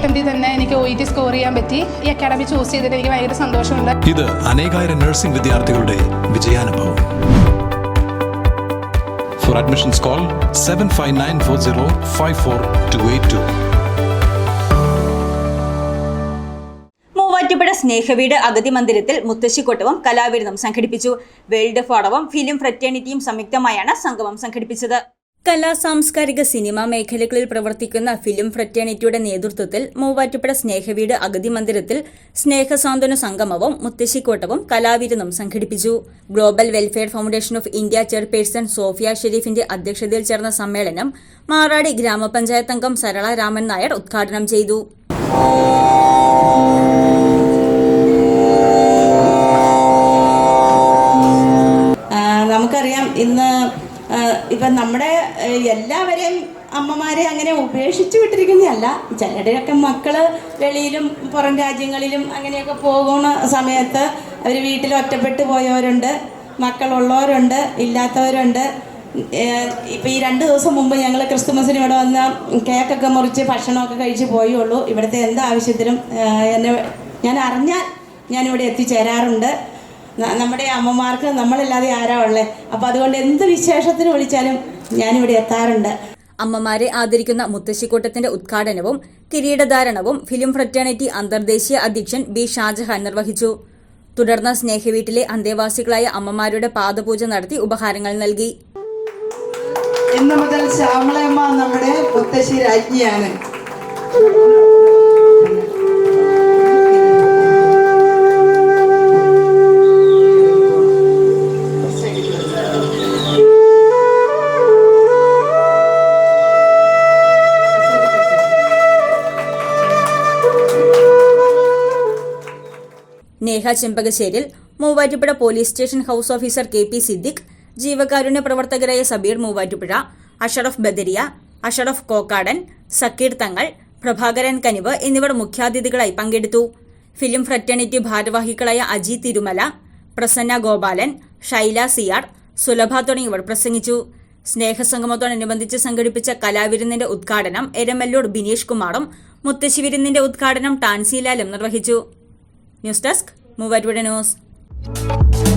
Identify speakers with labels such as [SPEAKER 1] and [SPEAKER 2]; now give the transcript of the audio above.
[SPEAKER 1] അറ്റംപ്റ്റിൽ തന്നെ എനിക്ക് O E T score ചെയ്യാൻ പറ്റി. ഈ അക്കാഡമി ചൂസ് ചെയ്തിട്ട് എനിക്ക് ഭയങ്കര സന്തോഷമുണ്ട്.
[SPEAKER 2] ഇത് അനേകായിരം നഴ്സിംഗ് വിദ്യാർത്ഥികളുടെ വിജയാനുഭവം. For admissions call seven five nine four zero five four two eight two
[SPEAKER 3] Muvattupuzha Snehaveedu അഗതി മന്ദിരത്തിൽ മുത്തശ്ശിക്കൊട്ടവും കലാവിരുന്നും സംഘടിപ്പിച്ചു. വേൾഡ് ഫോറവും ഫിലിം ഫ്രറ്റേണിറ്റിയും സംയുക്തമായാണ് സംഗമം സംഘടിപ്പിച്ചത്. കലാ സാംസ്കാരിക സിനിമാ മേഖലകളിൽ പ്രവർത്തിക്കുന്ന ഫിലിം ഫ്രറ്റേണിറ്റിയുടെ നേതൃത്വത്തിൽ മൂവാറ്റുപുഴ സ്നേഹവീട് അഗതി മന്ദിരത്തിൽ സ്നേഹസാന്ത്വന സംഗമവും മുത്തശ്ശിക്കോട്ടവും കലാവിരുന്നും സംഘടിപ്പിച്ചു. Global welfare foundation of India chairperson Sophia ഷെരീഫിന്റെ അധ്യക്ഷതയിൽ ചേർന്ന സമ്മേളനം മാറാടി ഗ്രാമപഞ്ചായത്ത് അംഗം സരള രാമൻ നായർ ഉദ്ഘാടനം ചെയ്തു.
[SPEAKER 4] നമുക്കറിയാം ഇന്ന് ഇപ്പം നമ്മുടെ എല്ലാവരെയും അമ്മമാരെ അങ്ങനെ ഉപേക്ഷിച്ചു വിട്ടിരിക്കുന്നതല്ല. ചിലരുടെയൊക്കെ മക്കൾ വെളിയിലും പുറം രാജ്യങ്ങളിലും അങ്ങനെയൊക്കെ പോകുന്ന സമയത്ത് അവർ വീട്ടിൽ ഒറ്റപ്പെട്ടു പോയവരുണ്ട് മക്കളുള്ളവരുണ്ട് ഇല്ലാത്തവരുണ്ട്. ഇപ്പം ഈ രണ്ട് ദിവസം മുമ്പ് ഞങ്ങൾ ക്രിസ്തുമസിന് ഇവിടെ വന്ന കേക്കൊക്കെ മുറിച്ച് ഭക്ഷണമൊക്കെ കഴിച്ച് പോയുള്ളൂ. ഇവിടുത്തെ എന്ത് ആവശ്യത്തിനും എന്നെ ഞാൻ അറിഞ്ഞാൽ ഞാനിവിടെ എത്തിച്ചേരാറുണ്ട്. നമ്മുടെ അമ്മമാർക്ക് നമ്മളല്ലാതെ ആരാ ഉള്ളത് അപ്പം അതുകൊണ്ട് എന്ത് വിശേഷത്തിന് വിളിച്ചാലും ഞാനിവിടെ എത്താറുണ്ട്.
[SPEAKER 3] അമ്മമാരെ ആദരിക്കുന്ന മുത്തശ്ശിക്കൂട്ടത്തിന്റെ ഉദ്ഘാടനവും കിരീടധാരണവും ഫിലിം ഫ്രറ്റേണിറ്റി അന്തർദേശീയ അധ്യക്ഷൻ ബി ഷാജഹാൻ നിർവഹിച്ചു. തുടർന്ന് സ്നേഹവീട്ടിലെ അന്തേവാസികളായ അമ്മമാരുടെ പാദപൂജ നടത്തി ഉപഹാരങ്ങൾ നൽകി.
[SPEAKER 5] ഇന്ന് മുതൽ ശ്യാമളയമ്മ നമ്മുടെ മുത്തശ്ശി രാജ്ഞിയാണ്.
[SPEAKER 3] Neha Chembakasseril Muvattupuzha police station house officer K P Siddique ജീവകാരുണ്യ പ്രവർത്തകരായ സബീർ മൂവാറ്റുപുഴ അഷറഫ് ബദരിയ അഷറഫ് കോക്കാടൻ സക്കീർ തങ്ങൾ പ്രഭാകരൻ കനിവ് എന്നിവർ മുഖ്യാതിഥികളായി പങ്കെടുത്തു. ഫിലിം ഫ്രറ്റേണിറ്റി ഭാരവാഹികളായ അജി തിരുമല പ്രസന്ന ഗോപാലൻ ഷൈല സിയാർ സുലഭ തുടങ്ങിയവർ പ്രസംഗിച്ചു. സ്നേഹസംഗമത്തോടനുബന്ധിച്ച് സംഘടിപ്പിച്ച കലാവിരുന്നിന്റെ ഉദ്ഘാടനം എരമല്ലൂർ ബിനീഷ് കുമാറും മുത്തശ്ശി വിരുന്നിന്റെ ഉദ്ഘാടനം ടാൻസിലാലും നിർവഹിച്ചു. News desk Muvattupuzha news